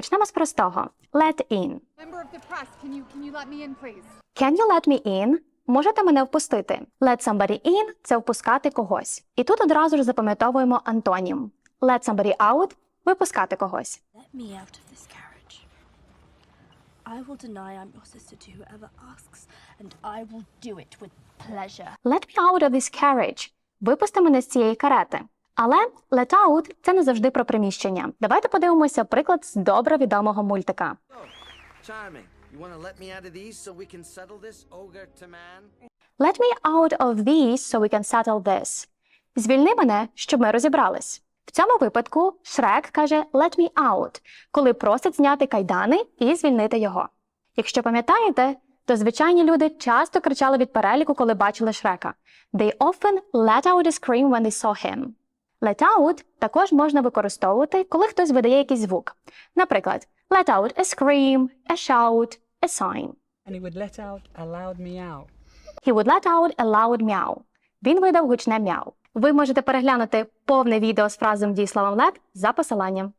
Почнемо з простого. Let in. Member of the press, can you can you let me in, please? Can you let me in? Можете мене впустити. Let somebody in – це впускати когось. І тут одразу ж запам'ятовуємо антонім. Let somebody out – випускати когось. Let me out of this carriage. I will deny I'm your sister to whoever asks, and I will do it with pleasure. Let me out of this carriage. Випусти мене з цієї карети. Але let out – це не завжди про приміщення. Давайте подивимося приклад з добре відомого мультика. Let me out of these so we can settle this. Звільни мене, щоб ми розібрались. В цьому випадку Шрек каже let me out, коли просить зняти кайдани і звільнити його. Якщо пам'ятаєте, то звичайні люди часто кричали від переліку, коли бачили Шрека. They often let out a scream when they saw him. Let out також можна використовувати, коли хтось видає якийсь звук. Наприклад, let out a scream, a shout, a sign. and he would let out a loud meow. He would let out a loud meow. Він видав гучне мяу. Ви можете переглянути повне відео з фразом дієсловом let за посиланням.